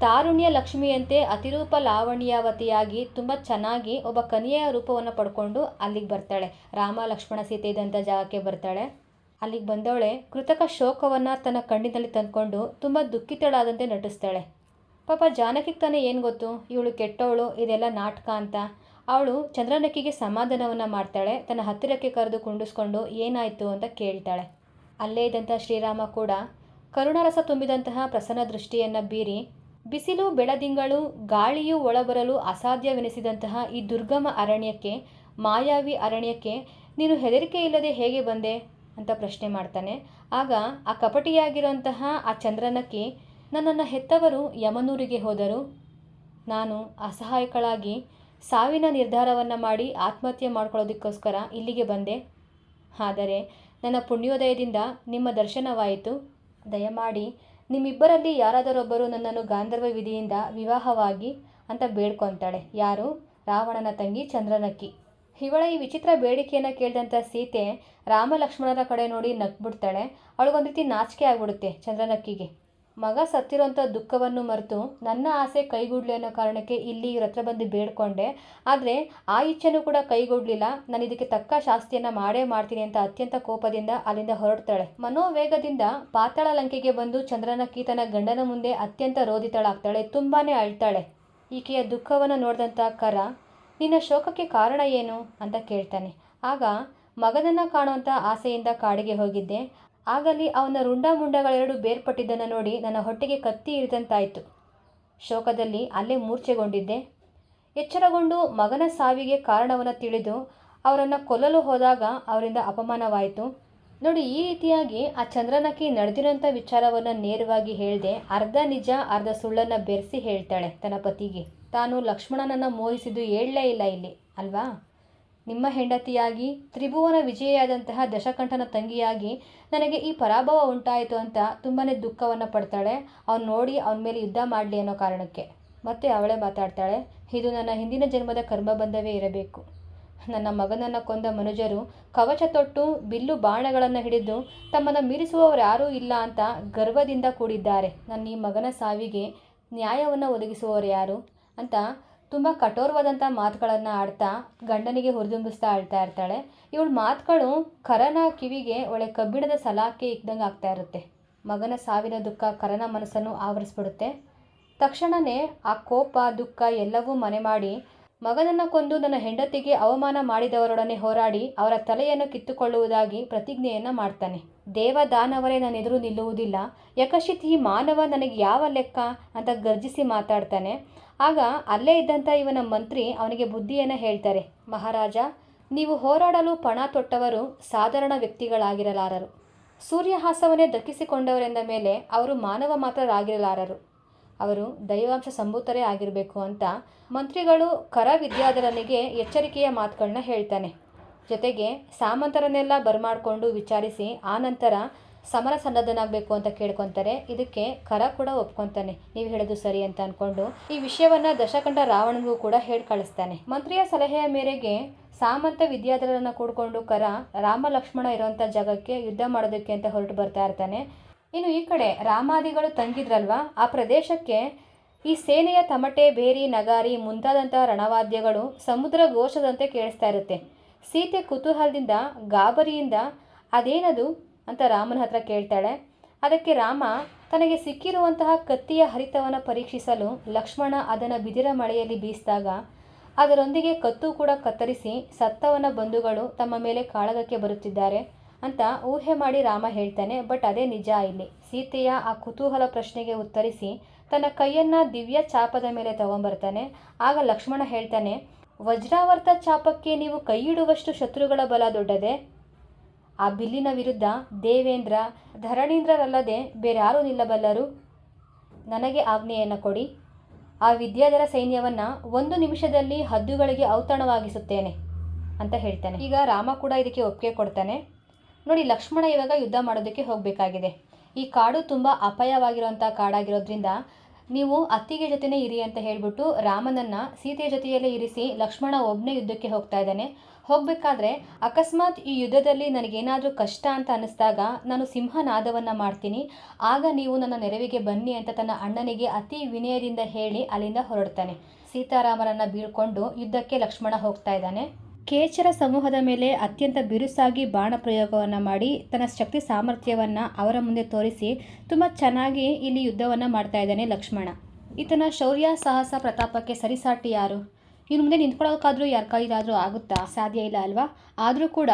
ತಾರುಣ್ಯ ಲಕ್ಷ್ಮಿಯಂತೆ ಅತಿರೂಪ ಲಾವಣ್ಯಾವತಿಯಾಗಿ ತುಂಬ ಚೆನ್ನಾಗಿ ಒಬ್ಬ ಕನ್ಯೆಯ ರೂಪವನ್ನು ಪಡ್ಕೊಂಡು ಅಲ್ಲಿಗೆ ಬರ್ತಾಳೆ. ರಾಮ ಲಕ್ಷ್ಮಣ ಸೀತೆ ಇದ್ದಂಥ ಜಾಗಕ್ಕೆ ಬರ್ತಾಳೆ. ಅಲ್ಲಿಗೆ ಬಂದವಳೆ ಕೃತಕ ಶೋಕವನ್ನು ತನ್ನ ಕಣ್ಣಿನಲ್ಲಿ ತಂದ್ಕೊಂಡು ತುಂಬ ದುಃಖಿತಳಾದಂತೆ ನಟಿಸ್ತಾಳೆ. ಪಾಪ ಜಾನಕಿಗೆ ತಾನೇ ಏನು ಗೊತ್ತು? ಇವಳು ಕೆಟ್ಟವಳು, ಇದೆಲ್ಲ ನಾಟಕ ಅಂತ. ಅವಳು ಚಂದ್ರನಕ್ಕಿಗೆ ಸಮಾಧಾನವನ್ನು ಮಾಡ್ತಾಳೆ. ತನ್ನ ಹತ್ತಿರಕ್ಕೆ ಕರೆದು ಕುಂಡಿಸ್ಕೊಂಡು ಏನಾಯಿತು ಅಂತ ಕೇಳ್ತಾಳೆ. ಅಲ್ಲೇ ಇದ್ದಂಥ ಶ್ರೀರಾಮ ಕೂಡ ಕರುಣರಸ ತುಂಬಿದಂತಹ ಪ್ರಸನ್ನ ದೃಷ್ಟಿಯನ್ನು ಬೀರಿ ಬಿಸಿಲು, ಬೆಳದಿಂಗಳು, ಗಾಳಿಯು ಒಳಬರಲು ಅಸಾಧ್ಯವೆನಿಸಿದಂತಹ ಈ ದುರ್ಗಮ ಅರಣ್ಯಕ್ಕೆ, ಮಾಯಾವಿ ಅರಣ್ಯಕ್ಕೆ ನೀನು ಹೆದರಿಕೆ ಇಲ್ಲದೆ ಹೇಗೆ ಬಂದೆ ಅಂತ ಪ್ರಶ್ನೆ ಮಾಡ್ತಾನೆ. ಆಗ ಆ ಕಪಟಿಯಾಗಿರುವಂತಹ ಆ ಚಂದ್ರನಕ್ಕಿ, ನನ್ನನ್ನು ಹೆತ್ತವರು ಯಮನೂರಿಗೆ ಹೋದರು. ನಾನು ಅಸಹಾಯಕಳಾಗಿ ಸಾವಿನ ನಿರ್ಧಾರವನ್ನು ಮಾಡಿ ಆತ್ಮಹತ್ಯೆ ಮಾಡ್ಕೊಳ್ಳೋದಕ್ಕೋಸ್ಕರ ಇಲ್ಲಿಗೆ ಬಂದೆ. ಆದರೆ ನನ್ನ ಪುಣ್ಯೋದಯದಿಂದ ನಿಮ್ಮ ದರ್ಶನವಾಯಿತು. ದಯಮಾಡಿ ನಿಮ್ಮಿಬ್ಬರಲ್ಲಿ ಯಾರಾದರೊಬ್ಬರು ನನ್ನನ್ನು ಗಾಂಧರ್ವ ವಿಧಿಯಿಂದ ವಿವಾಹವಾಗಿ ಅಂತ ಬೇಡ್ಕೊತಾಳೆ. ಯಾರು? ರಾವಣನ ತಂಗಿ ಚಂದ್ರನಕ್ಕಿ. ಇವಳ ಈ ವಿಚಿತ್ರ ಬೇಡಿಕೆಯನ್ನು ಕೇಳಿದಂಥ ಸೀತೆ ರಾಮ ಲಕ್ಷ್ಮಣರ ಕಡೆ ನೋಡಿ ನಕ್ಬಿಡ್ತಾಳೆ ಅವಳಿಗೊಂದು ರೀತಿ ನಾಚಿಕೆ ಆಗ್ಬಿಡುತ್ತೆ ಚಂದ್ರನಕ್ಕಿಗೆ. ಮಗ ಸತ್ತಿರೋಂಥ ದುಃಖವನ್ನು ಮರೆತು ನನ್ನ ಆಸೆ ಕೈಗೂಡ್ಲಿ ಅನ್ನೋ ಕಾರಣಕ್ಕೆ ಇಲ್ಲಿ ಇವ್ರ ಹತ್ರ ಬಂದು ಬೇಡ್ಕೊಂಡೆ. ಆದರೆ ಆ ಇಚ್ಛೆನೂ ಕೂಡ ಕೈಗೂಡಲಿಲ್ಲ. ನಾನು ಇದಕ್ಕೆ ತಕ್ಕ ಶಾಸ್ತಿಯನ್ನು ಮಾಡೇ ಮಾಡ್ತೀನಿ ಅಂತ ಅತ್ಯಂತ ಕೋಪದಿಂದ ಅಲ್ಲಿಂದ ಹೊರಡ್ತಾಳೆ. ಮನೋವೇಗದಿಂದ ಪಾತಾಳ ಲಂಕೆಗೆ ಬಂದು ಚಂದ್ರನ ಕೀತನ ಗಂಡನ ಮುಂದೆ ಅತ್ಯಂತ ರೋಧಿತಳಾಗ್ತಾಳೆ ತುಂಬಾ ಅಳ್ತಾಳೆ. ಈಕೆಯ ದುಃಖವನ್ನು ನೋಡಿದಂಥ ಕರ, ನಿನ್ನ ಶೋಕಕ್ಕೆ ಕಾರಣ ಏನು? ಅಂತ ಕೇಳ್ತಾನೆ. ಆಗ ಮಗನನ್ನು ಕಾಣುವಂಥ ಆಸೆಯಿಂದ ಕಾಡಿಗೆ ಹೋಗಿದ್ದೆ. ಆಗಲಿ ಅವನ ರುಂಡ ಮುಂಡಗಳೆರಡು ಬೇರ್ಪಟ್ಟಿದ್ದನ್ನು ನೋಡಿ ನನ್ನ ಹೊಟ್ಟೆಗೆ ಕತ್ತಿ ಇರಿದಂತಾಯಿತು ಶೋಕದಲ್ಲಿ ಅಲ್ಲೇ ಮೂರ್ಛೆಗೊಂಡಿದ್ದೆ. ಎಚ್ಚರಗೊಂಡು ಮಗನ ಸಾವಿಗೆ ಕಾರಣವನ್ನು ತಿಳಿದು ಅವರನ್ನು ಕೊಲ್ಲಲು ಹೋದಾಗ ಅವರಿಂದ ಅಪಮಾನವಾಯಿತು. ನೋಡಿ, ಈ ರೀತಿಯಾಗಿ ಆ ಚಂದ್ರನಕ್ಕಿ ನಡೆದಿರೋಂಥ ವಿಚಾರವನ್ನು ನೇರವಾಗಿ ಹೇಳಿದೆ, ಅರ್ಧ ನಿಜ, ಅರ್ಧ ಸುಳ್ಳನ್ನು ಬೆರೆಸಿ ಹೇಳ್ತಾಳೆ ತನ್ನ ಪತಿಗೆ. ತಾನು ಲಕ್ಷ್ಮಣನನ್ನು ಮೋಹಿಸಿದ್ದು ಹೇಳಲೇ ಇಲ್ಲ ಇಲ್ಲಿ, ಅಲ್ವಾ? ನಿಮ್ಮ ಹೆಂಡತಿಯಾಗಿ ತ್ರಿಭುವನ ವಿಜಯಿಯಾದಂತಹ ದಶಕಂಠನ ತಂಗಿಯಾಗಿ ನನಗೆ ಈ ಪರಾಭವ ಉಂಟಾಯಿತು ಅಂತ ತುಂಬಾ ದುಃಖವನ್ನು ಪಡ್ತಾಳೆ. ಅವ್ನು ನೋಡಿ ಅವನ ಮೇಲೆ ಯುದ್ಧ ಮಾಡಲಿ ಅನ್ನೋ ಕಾರಣಕ್ಕೆ. ಮತ್ತೆ ಅವಳೇ ಮಾತಾಡ್ತಾಳೆ, ಇದು ನನ್ನ ಹಿಂದಿನ ಜನ್ಮದ ಕರ್ಮಬಂಧವೇ ಇರಬೇಕು. ನನ್ನ ಮಗನನ್ನು ಕೊಂದ ಮನುಜರು ಕವಚ ತೊಟ್ಟು ಬಿಲ್ಲು ಬಾಣಗಳನ್ನು ಹಿಡಿದು ತಮ್ಮನ್ನು ಮೀರಿಸುವವರು ಯಾರೂ ಇಲ್ಲ ಅಂತ ಗರ್ವದಿಂದ ಕೂಡಿದ್ದಾರೆ. ನನ್ನ ಈ ಮಗನ ಸಾವಿಗೆ ನ್ಯಾಯವನ್ನು ಒದಗಿಸುವವರು ಯಾರು? ಅಂತ ತುಂಬ ಕಠೋರವಾದಂಥ ಮಾತುಗಳನ್ನು ಆಡ್ತಾ ಗಂಡನಿಗೆ ಹುರಿದುಂಬಿಸ್ತಾ ಆಳ್ತಾ ಇರ್ತಾಳೆ. ಇವಳ ಮಾತುಗಳು ಕರನ ಕಿವಿಗೆ ಒಳ್ಳೆ ಕಬ್ಬಿಣದ ಸಲಾಕೆ ಇಕ್ದಂಗೆ ಆಗ್ತಾ ಇರುತ್ತೆ. ಮಗನ ಸಾವಿನ ದುಃಖ ಕರನ ಮನಸ್ಸನ್ನು ಆವರಿಸ್ಬಿಡುತ್ತೆ. ತಕ್ಷಣವೇ ಆ ಕೋಪ, ದುಃಖ ಎಲ್ಲವೂ ಮನೆ ಮಾಡಿ ಮಗನನ್ನು ಕೊಂದು ನನ್ನ ಹೆಂಡತಿಗೆ ಅವಮಾನ ಮಾಡಿದವರೊಡನೆ ಹೋರಾಡಿ ಅವರ ತಲೆಯನ್ನು ಕಿತ್ತುಕೊಳ್ಳುವುದಾಗಿ ಪ್ರತಿಜ್ಞೆಯನ್ನು ಮಾಡ್ತಾನೆ. ದೇವ ದಾನವರೇ ನನ್ನ ಎದುರು ನಿಲ್ಲುವುದಿಲ್ಲ. ಯಕಶಿತ್ ಈ ಮಾನವ ನನಗೆ ಯಾವ ಲೆಕ್ಕ ಅಂತ ಗರ್ಜಿಸಿ ಮಾತಾಡ್ತಾನೆ. ಆಗ ಅಲ್ಲೇ ಇದ್ದಂಥ ಇವನ ಮಂತ್ರಿ ಅವನಿಗೆ ಬುದ್ಧಿಯನ್ನು ಹೇಳ್ತಾರೆ, ಮಹಾರಾಜ, ನೀವು ಹೋರಾಡಲು ಪಣ ತೊಟ್ಟವರು ಸಾಧಾರಣ ವ್ಯಕ್ತಿಗಳಾಗಿರಲಾರರು. ಸೂರ್ಯಹಾಸವನ್ನೇ ದಕ್ಕಿಸಿಕೊಂಡವರೆಂದ ಮೇಲೆ ಅವರು ಮಾನವ ಮಾತ್ರರಾಗಿರಲಾರರು. ಅವರು ದೈವಾಂಶ ಸಂಭೂತರೇ ಆಗಿರಬೇಕು ಅಂತ ಮಂತ್ರಿಗಳು ಕರ ವಿದ್ಯಾಧರನಿಗೆ ಎಚ್ಚರಿಕೆಯ ಮಾತುಗಳನ್ನ ಹೇಳ್ತಾನೆ. ಜೊತೆಗೆ ಸಾಮಂತರನ್ನೆಲ್ಲ ಬರಮಾಡಿಕೊಂಡು ವಿಚಾರಿಸಿ ಆನಂತರ ಸಮರ ಸನ್ನದ್ಧನಾಗಬೇಕು ಅಂತ ಕೇಳ್ಕೊತಾರೆ. ಇದಕ್ಕೆ ಕರ ಕೂಡ ಒಪ್ಕೊಂತಾನೆ. ನೀವು ಹೇಳೋದು ಸರಿ ಅಂತ ಅನ್ಕೊಂಡು ಈ ವಿಷಯವನ್ನ ದಶಕಂಠ ರಾವಣನಿಗೂ ಕೂಡ ಹೇಳಿ ಕಳಿಸ್ತಾನೆ. ಮಂತ್ರಿಯ ಸಲಹೆಯ ಮೇರೆಗೆ ಸಾಮಂತ ವಿದ್ಯಾಧರನ್ನ ಕೂಡ್ಕೊಂಡು ಕರ ರಾಮ ಲಕ್ಷ್ಮಣ ಇರುವಂಥ ಜಾಗಕ್ಕೆ ಯುದ್ಧ ಮಾಡೋದಕ್ಕೆ ಅಂತ ಹೊರಟು ಬರ್ತಾ ಇರ್ತಾನೆ. ಇನ್ನು ಈ ಕಡೆ ರಾಮಾದಿಗಳು ತಂಗಿದ್ರಲ್ವಾ? ಆ ಪ್ರದೇಶಕ್ಕೆ ಈ ಸೇನೆಯ ತಮಟೆ, ಬೇರಿ, ನಗಾರಿ ಮುಂತಾದಂತಹ ರಣವಾದ್ಯಗಳು ಸಮುದ್ರ ಘೋಷದಂತೆ ಕೇಳಿಸ್ತಾ ಇರುತ್ತೆ. ಸೀತೆ ಕುತೂಹಲದಿಂದ, ಗಾಬರಿಯಿಂದ ಅದೇನದು? ಅಂತ ರಾಮನ ಹತ್ರ ಕೇಳ್ತಾಳೆ. ಅದಕ್ಕೆ ರಾಮ, ತನಗೆ ಸಿಕ್ಕಿರುವಂತಹ ಕತ್ತಿಯ ಹರಿತವನ್ನು ಪರೀಕ್ಷಿಸಲು ಲಕ್ಷ್ಮಣ ಅದನ್ನು ಬಿದಿರ ಮಳೆಯಲ್ಲಿ ಬೀಸಿದಾಗ, ಅದರೊಂದಿಗೆ ಕತ್ತು ಕೂಡ ಕತ್ತರಿಸಿ ಸತ್ತವನ ಬಂಧುಗಳು ತಮ್ಮ ಮೇಲೆ ಕಾಳಗಕ್ಕೆ ಬರುತ್ತಿದ್ದಾರೆ ಅಂತ ಊಹೆ ಮಾಡಿ ರಾಮ ಹೇಳ್ತಾನೆ. ಬಟ್ ಅದೇ ನಿಜ ಇಲ್ಲಿ. ಸೀತೆಯ ಆ ಕುತೂಹಲ ಪ್ರಶ್ನೆಗೆ ಉತ್ತರಿಸಿ ತನ್ನ ಕೈಯನ್ನ ದಿವ್ಯ ಚಾಪದ ಮೇಲೆ ತಗೊಂಬರ್ತಾನೆ. ಆಗ ಲಕ್ಷ್ಮಣ ಹೇಳ್ತಾನೆ, ವಜ್ರಾವರ್ತ ಚಾಪಕ್ಕೆ ನೀವು ಕೈಯಿಡುವಷ್ಟು ಶತ್ರುಗಳ ಬಲ ದೊಡ್ಡದೆ? ಆ ಬಿಲ್ಲಿನ ವಿರುದ್ಧ ದೇವೇಂದ್ರ ಧರಣೀಂದ್ರರಲ್ಲದೆ ಬೇರ್ಯಾರೂ ನಿಲ್ಲಬಲ್ಲರು? ನನಗೆ ಆಜ್ಞೆಯನ್ನು ಕೊಡಿ. ಆ ವಿದ್ಯಾಧರ ಸೈನ್ಯವನ್ನು ಒಂದು ನಿಮಿಷದಲ್ಲಿ ಹದ್ದುಗಳಿಗೆ ಔತಣವಾಗಿಸುತ್ತೇನೆ ಅಂತ ಹೇಳ್ತಾನೆ. ಈಗ ರಾಮ ಕೂಡ ಇದಕ್ಕೆ ಒಪ್ಪಿಗೆ ಕೊಡ್ತಾನೆ. ನೋಡಿ, ಲಕ್ಷ್ಮಣ ಇವಾಗ ಯುದ್ಧ ಮಾಡೋದಕ್ಕೆ ಹೋಗಬೇಕಾಗಿದೆ. ಈ ಕಾಡು ತುಂಬ ಅಪಾಯವಾಗಿರುವಂಥ ಕಾಡಾಗಿರೋದ್ರಿಂದ ನೀವು ಅತ್ತಿಗೆ ಜೊತೆನೇ ಇರಿ ಅಂತ ಹೇಳ್ಬಿಟ್ಟು ರಾಮನನ್ನ ಸೀತೆಯ ಜೊತೆಯಲ್ಲೇ ಇರಿಸಿ ಲಕ್ಷ್ಮಣ ಒಬ್ಬನೇ ಯುದ್ಧಕ್ಕೆ ಹೋಗ್ತಾ ಇದ್ದಾನೆ. ಹೋಗಬೇಕಾದ್ರೆ ಅಕಸ್ಮಾತ್ ಈ ಯುದ್ಧದಲ್ಲಿ ನನಗೇನಾದರೂ ಕಷ್ಟ ಅಂತ ಅನ್ನಿಸ್ದಾಗ ನಾನು ಸಿಂಹನಾದವನ್ನು ಮಾಡ್ತೀನಿ. ಆಗ ನೀವು ನನ್ನ ನೆರವಿಗೆ ಬನ್ನಿ ಅಂತ ತನ್ನ ಅಣ್ಣನಿಗೆ ಅತಿ ವಿನಯದಿಂದ ಹೇಳಿ ಅಲ್ಲಿಂದ ಹೊರಡ್ತಾನೆ. ಸೀತಾರಾಮರನ್ನು ಬೀಳ್ಕೊಂಡು ಯುದ್ಧಕ್ಕೆ ಲಕ್ಷ್ಮಣ ಹೋಗ್ತಾ ಇದ್ದಾನೆ. ಕೇಚರ ಸಮೂಹದ ಮೇಲೆ ಅತ್ಯಂತ ಬಿರುಸಾಗಿ ಬಾಣ ಪ್ರಯೋಗವನ್ನು ಮಾಡಿ ತನ್ನ ಶಕ್ತಿ ಸಾಮರ್ಥ್ಯವನ್ನು ಅವರ ಮುಂದೆ ತೋರಿಸಿ ತುಂಬ ಚೆನ್ನಾಗಿ ಇಲ್ಲಿ ಯುದ್ಧವನ್ನು ಮಾಡ್ತಾ ಇದ್ದಾನೆ ಲಕ್ಷ್ಮಣ. ಈತನ ಶೌರ್ಯ ಸಾಹಸ ಪ್ರತಾಪಕ್ಕೆ ಸರಿಸಾಟಿ ಯಾರು? ಇನ್ನು ಮುಂದೆ ನಿಂತ್ಕೊಳ್ಳೋಕ್ಕಾದ್ರೂ ಯಾರ ಕೈಲಾದರೂ ಆಗುತ್ತಾ? ಸಾಧ್ಯ ಇಲ್ಲ ಅಲ್ವಾ? ಆದರೂ ಕೂಡ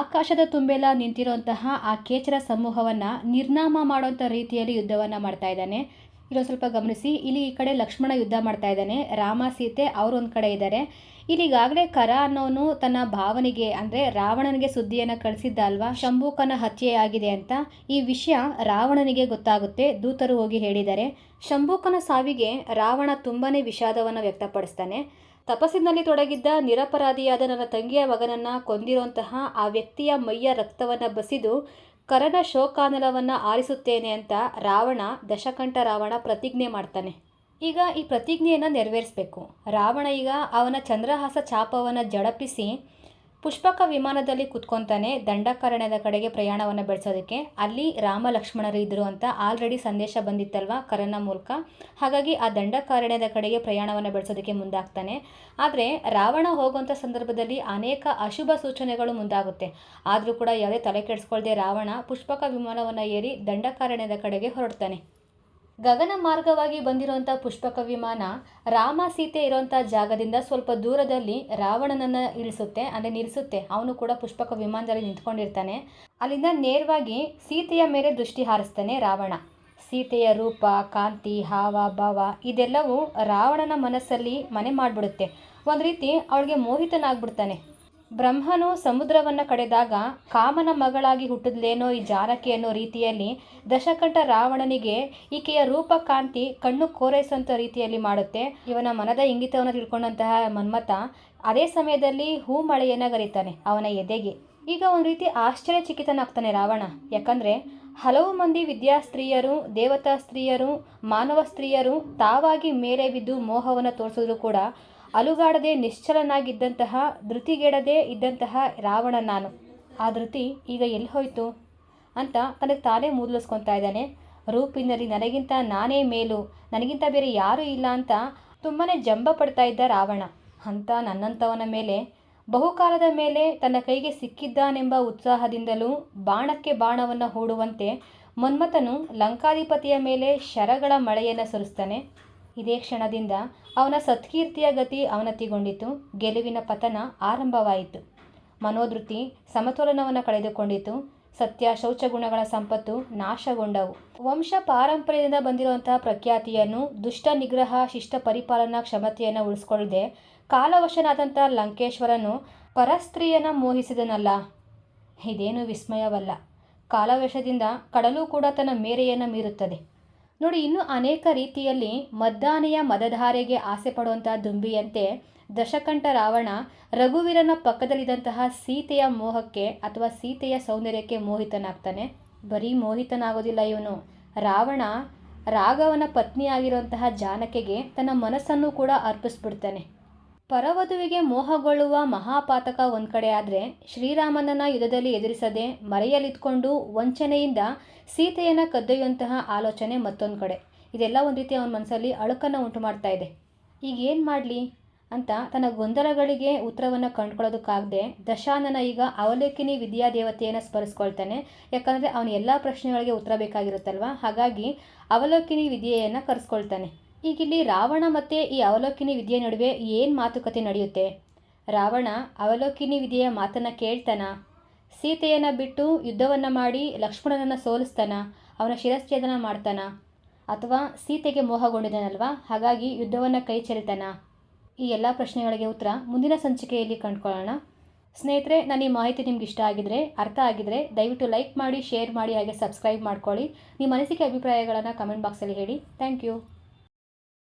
ಆಕಾಶದ ತುಂಬೆಲ್ಲ ನಿಂತಿರುವಂತಹ ಆ ಕೇಚರ ಸಮೂಹವನ್ನು ನಿರ್ನಾಮ ಮಾಡುವಂಥ ರೀತಿಯಲ್ಲಿ ಯುದ್ಧವನ್ನು ಮಾಡ್ತಾ ಇದ್ದಾನೆ. ಇಲ್ಲೊಂದು ಸ್ವಲ್ಪ ಗಮನಿಸಿ, ಇಲ್ಲಿ ಈ ಕಡೆ ಲಕ್ಷ್ಮಣ ಯುದ್ಧ ಮಾಡ್ತಾ ಇದ್ದಾನೆ. ರಾಮ, ಸೀತೆ ಅವರು ಒಂದು ಕಡೆ ಇದ್ದಾರೆ ಇಲ್ಲಿ ಈಗಾಗಲೇ ಕರ ಅನ್ನೋನು ತನ್ನ ಭಾವನಿಗೆ, ಅಂದರೆ ರಾವಣನಿಗೆ ಸುದ್ದಿಯನ್ನು ಕಳಿಸಿದ್ದ ಅಲ್ವಾ? ಶಂಭೂಕನ ಹತ್ಯೆಯಾಗಿದೆ ಅಂತ ಈ ವಿಷಯ ರಾವಣನಿಗೆ ಗೊತ್ತಾಗುತ್ತೆ, ದೂತರು ಹೋಗಿ ಹೇಳಿದ್ದಾರೆ. ಶಂಭೂಕನ ಸಾವಿಗೆ ರಾವಣ ತುಂಬಾ ವಿಷಾದವನ್ನು ವ್ಯಕ್ತಪಡಿಸ್ತಾನೆ. ತಪಸ್ಸಿನಲ್ಲಿ ತೊಡಗಿದ್ದ ನಿರಪರಾಧಿಯಾದ ನನ್ನ ತಂಗಿಯ ಮಗನನ್ನು ಕೊಂದಿರುವಂತಹ ಆ ವ್ಯಕ್ತಿಯ ಮೈಯ ರಕ್ತವನ್ನು ಬಸಿದು ಕರನ ಶೋಕಾನಲವನ್ನು ಆರಿಸುತ್ತೇನೆ ಅಂತ ರಾವಣ, ದಶಕಂಠ ರಾವಣ ಪ್ರತಿಜ್ಞೆ ಮಾಡ್ತಾನೆ. ಈಗ ಈ ಪ್ರತಿಜ್ಞೆಯನ್ನು ನೆರವೇರಿಸಬೇಕು. ರಾವಣ ಈಗ ಅವನ ಚಂದ್ರಹಾಸ ಚಾಪವನ್ನು ಜಡಪಿಸಿ ಪುಷ್ಪಕ ವಿಮಾನದಲ್ಲಿ ಕುತ್ಕೊತಾನೆ ದಂಡಕಾರಣ್ಯದ ಕಡೆಗೆ ಪ್ರಯಾಣವನ್ನು ಬೆಳೆಸೋದಕ್ಕೆ. ಅಲ್ಲಿ ರಾಮ ಲಕ್ಷ್ಮಣರು ಇದ್ದರು ಅಂತ ಆಲ್ರೆಡಿ ಸಂದೇಶ ಬಂದಿತ್ತಲ್ವ ಕರನ ಮೂಲಕ? ಹಾಗಾಗಿ ಆ ದಂಡಕಾರಣ್ಯದ ಕಡೆಗೆ ಪ್ರಯಾಣವನ್ನು ಬೆಳೆಸೋದಕ್ಕೆ ಮುಂದಾಗ್ತಾನೆ. ಆದರೆ ರಾವಣ ಹೋಗುವಂಥ ಸಂದರ್ಭದಲ್ಲಿ ಅನೇಕ ಅಶುಭ ಸೂಚನೆಗಳು ಮುಂದಾಗುತ್ತೆ. ಆದರೂ ಕೂಡ ಯಾವುದೇ ತಲೆ ಕೆಡಿಸ್ಕೊಳ್ದೆ ರಾವಣ ಪುಷ್ಪಕ ವಿಮಾನವನ್ನು ಏರಿ ದಂಡಕಾರಣ್ಯದ ಕಡೆಗೆ ಹೊರಡ್ತಾನೆ. ಗಗನ ಮಾರ್ಗವಾಗಿ ಬಂದಿರುವಂಥ ಪುಷ್ಪಕ ವಿಮಾನ ರಾಮ ಸೀತೆ ಇರುವಂಥ ಜಾಗದಿಂದ ಸ್ವಲ್ಪ ದೂರದಲ್ಲಿ ರಾವಣನನ್ನು ಇಳಿಸುತ್ತೆ, ಅಂದರೆ ನಿಲ್ಲಿಸುತ್ತೆ. ಅವನು ಕೂಡ ಪುಷ್ಪಕ ವಿಮಾನದಲ್ಲಿ ನಿಂತ್ಕೊಂಡಿರ್ತಾನೆ. ಅಲ್ಲಿಂದ ನೇರವಾಗಿ ಸೀತೆಯ ಮೇಲೆ ದೃಷ್ಟಿ ಹಾರಿಸ್ತಾನೆ ರಾವಣ. ಸೀತೆಯ ರೂಪ, ಕಾಂತಿ, ಹಾವ, ಭಾವ, ಇದೆಲ್ಲವೂ ರಾವಣನ ಮನಸ್ಸಲ್ಲಿ ಮನೆ ಮಾಡಿಬಿಡುತ್ತೆ. ಒಂದು ರೀತಿ ಅವಳಿಗೆ ಮೋಹಿತನಾಗ್ಬಿಡ್ತಾನೆ. ಬ್ರಹ್ಮನು ಸಮುದ್ರವನ್ನು ಕಡೆದಾಗ ಕಾಮನ ಮಗಳಾಗಿ ಹುಟ್ಟಿದ್ಲೇನೋ ಈ ಜಾನಕಿ ಅನ್ನೋ ರೀತಿಯಲ್ಲಿ ದಶಕಂಠ ರಾವಣನಿಗೆ ಈಕೆಯ ರೂಪ ಕಾಂತಿ ಕಣ್ಣು ಕೋರೈಸುವಂಥ ರೀತಿಯಲ್ಲಿ ಮಾಡುತ್ತೆ. ಇವನ ಮನದ ಇಂಗಿತವನ್ನು ತಿಳ್ಕೊಂಡಂತಹ ಮನ್ಮಥ ಅದೇ ಸಮಯದಲ್ಲಿ ಹೂ ಮಳೆಯನ್ನು ಗರಿತಾನೆ ಅವನ ಎದೆಗೆ. ಈಗ ಒಂದು ರೀತಿ ಆಶ್ಚರ್ಯಚಕಿತನಾಗ್ತಾನೆ ರಾವಣ. ಯಾಕಂದರೆ ಹಲವು ಮಂದಿ ವಿದ್ಯಾ ಸ್ತ್ರೀಯರು ದೇವತಾ ಸ್ತ್ರೀಯರು ಮಾನವ ಸ್ತ್ರೀಯರು ತಾವಾಗಿ ಮೇಲೆ ಬಿದ್ದು ಮೋಹವನ್ನು ತೋರಿಸಿದ್ರು ಕೂಡ ಅಲುಗಾಡದೆ ನಿಶ್ಚಲನಾಗಿದ್ದಂತಹ, ಧೃತಿಗೆಡದೆ ಇದ್ದಂತಹ ರಾವಣ ನಾನು. ಆ ಧೃತಿ ಈಗ ಎಲ್ಲಿ ಹೋಯಿತು? ಅಂತ ತನಗೆ ತಾನೇ ಮೂದಲಿಸ್ಕೊತಾ ಇದ್ದಾನೆ. ರೂಪಿನಲ್ಲಿ ನನಗಿಂತ ನಾನೇ ಮೇಲು, ನನಗಿಂತ ಬೇರೆ ಯಾರೂ ಇಲ್ಲ ಅಂತ ತುಂಬಾ ಜಂಬ ಪಡ್ತಾ ಇದ್ದ ರಾವಣ. ಅಂತ ನನ್ನಂಥವನ ಮೇಲೆ, ಬಹುಕಾಲದ ಮೇಲೆ ತನ್ನ ಕೈಗೆ ಸಿಕ್ಕಿದ್ದಾನೆಂಬ ಉತ್ಸಾಹದಿಂದಲೂ ಬಾಣಕ್ಕೆ ಬಾಣವನ್ನು ಹೂಡುವಂತೆ ಮನ್ಮಥನು ಲಂಕಾಧಿಪತಿಯ ಮೇಲೆ ಶರಗಳ ಮಳೆಯನ್ನು ಸುರಿಸ್ತಾನೆ. ಇದೇ ಕ್ಷಣದಿಂದ ಅವನ ಸತ್ಕೀರ್ತಿಯ ಗತಿ ಅವನತಿಗೊಂಡಿತು, ಗೆಲುವಿನ ಪತನ ಆರಂಭವಾಯಿತು. ಮನೋಧೃತಿ ಸಮತೋಲನವನ್ನು ಕಳೆದುಕೊಂಡಿತು, ಸತ್ಯ ಶೌಚಗುಣಗಳ ಸಂಪತ್ತು ನಾಶಗೊಂಡವು. ವಂಶ ಪಾರಂಪರ್ಯದಿಂದ ಬಂದಿರುವಂತಹ ಪ್ರಖ್ಯಾತಿಯನ್ನು ದುಷ್ಟ ನಿಗ್ರಹ ಶಿಷ್ಟ ಪರಿಪಾಲನಾ ಕ್ಷಮತೆಯನ್ನು ಉಳಿಸ್ಕೊಳ್ಳದೆ ಕಾಲವಶನಾದಂಥ ಲಂಕೇಶ್ವರನು ಪರಸ್ತ್ರೀಯನ ಮೋಹಿಸಿದನಲ್ಲ. ಇದೇನು ವಿಸ್ಮಯವಲ್ಲ. ಕಾಲವಶದಿಂದ ಕಡಲು ಕೂಡ ತನ್ನ ಮೇರೆಯನ್ನು ಮೀರುತ್ತದೆ. ನೋಡಿ, ಇನ್ನು ಅನೇಕ ರೀತಿಯಲ್ಲಿ ಮದ್ದಾನೆಯ ಮದಧಾರೆಗೆ ಆಸೆ ಪಡುವಂತಹ ದುಂಬಿಯಂತೆ ದಶಕಂಠ ರಾವಣ ರಘುವೀರನ ಪಕ್ಕದಲ್ಲಿದ್ದಂತಹ ಸೀತೆಯ ಮೋಹಕ್ಕೆ ಅಥವಾ ಸೀತೆಯ ಸೌಂದರ್ಯಕ್ಕೆ ಮೋಹಿತನಾಗ್ತಾನೆ. ಬರೀ ಮೋಹಿತನಾಗೋದಿಲ್ಲ ಇವನು. ರಾವಣ ರಾಘವನ ಪತ್ನಿಯಾಗಿರುವಂತಹ ಜಾನಕಿಗೆ ತನ್ನ ಮನಸ್ಸನ್ನು ಕೂಡ ಅರ್ಪಿಸ್ಬಿಡ್ತಾನೆ. ಪರವಧುವಿಗೆ ಮೋಹಗೊಳ್ಳುವ ಮಹಾಪಾತಕ ಒಂದು ಕಡೆ ಆದರೆ ಶ್ರೀರಾಮನನ್ನ ಯುದ್ಧದಲ್ಲಿ ಎದುರಿಸದೆ ಮರೆಯಲ್ಲಿತ್ಕೊಂಡು ವಂಚನೆಯಿಂದ ಸೀತೆಯನ್ನು ಕದ್ದೊಯ್ಯುವಂತಹ ಆಲೋಚನೆ ಮತ್ತೊಂದು ಕಡೆ. ಇದೆಲ್ಲ ಒಂದು ರೀತಿ ಅವನ ಮನಸ್ಸಲ್ಲಿ ಅಳುಕನ್ನು ಉಂಟು ಮಾಡ್ತಾ ಇದೆ. ಈಗ ಏನು ಮಾಡಲಿ ಅಂತ ತನ್ನ ಗೊಂದಲಗಳಿಗೆ ಉತ್ತರವನ್ನು ಕಂಡುಕೊಳ್ಳೋದಕ್ಕಾಗದೆ ದಶಾನನ ಈಗ ಅವಲೇಕಿನಿ ವಿದ್ಯಾದೇವತೆಯನ್ನು ಸ್ಮರಿಸ್ಕೊಳ್ತಾನೆ. ಯಾಕಂದರೆ ಅವನ ಎಲ್ಲ ಪ್ರಶ್ನೆಗಳಿಗೆ ಉತ್ತರ ಬೇಕಾಗಿರುತ್ತಲ್ವ? ಹಾಗಾಗಿ ಅವಲೋಕಿನಿ ವಿದ್ಯೆಯನ್ನು ಕರೆಸ್ಕೊಳ್ತಾನೆ. ಈಗ ಇಲ್ಲಿ ರಾವಣ ಮತ್ತು ಈ ಅವಲೋಕಿನಿ ವಿದ್ಯೆ ನಡುವೆ ಏನು ಮಾತುಕತೆ ನಡೆಯುತ್ತೆ? ರಾವಣ ಅವಲೋಕಿನಿ ವಿದ್ಯೆಯ ಮಾತನ್ನು ಕೇಳ್ತಾನ. ಸೀತೆಯನ್ನು ಬಿಟ್ಟು ಯುದ್ಧವನ್ನು ಮಾಡಿ ಲಕ್ಷ್ಮಣನನ್ನು ಸೋಲಿಸ್ತಾನ. ಅವನ ಶಿರಚ್ಛೇದನ ಮಾಡ್ತಾನ. ಅಥವಾ ಸೀತೆಗೆ ಮೋಹಗೊಂಡಿದ್ದಾನಲ್ವಾ ಹಾಗಾಗಿ ಯುದ್ಧವನ್ನು ಕೈ ಚೆಲ್ತಾನ. ಈ ಎಲ್ಲ ಪ್ರಶ್ನೆಗಳಿಗೆ ಉತ್ತರ ಮುಂದಿನ ಸಂಚಿಕೆಯಲ್ಲಿ ಕಂಡುಕೊಳ್ಳೋಣ. ಸ್ನೇಹಿತರೆ, ನಾನು ಈ ಮಾಹಿತಿ ನಿಮ್ಗೆ ಇಷ್ಟ ಆಗಿದ್ರೆ, ಅರ್ಥ ಆಗಿದ್ರೆ ದಯವಿಟ್ಟು ಲೈಕ್ ಮಾಡಿ, ಶೇರ್ ಮಾಡಿ, ಹಾಗೆ ಸಬ್ಸ್ಕ್ರೈಬ್ ಮಾಡ್ಕೊಳ್ಳಿ. ನಿಮ್ಮ ಅನಿಸಿಕೆ ಅಭಿಪ್ರಾಯಗಳನ್ನು ಕಮೆಂಟ್ ಬಾಕ್ಸಲ್ಲಿ ಹೇಳಿ. Thank you.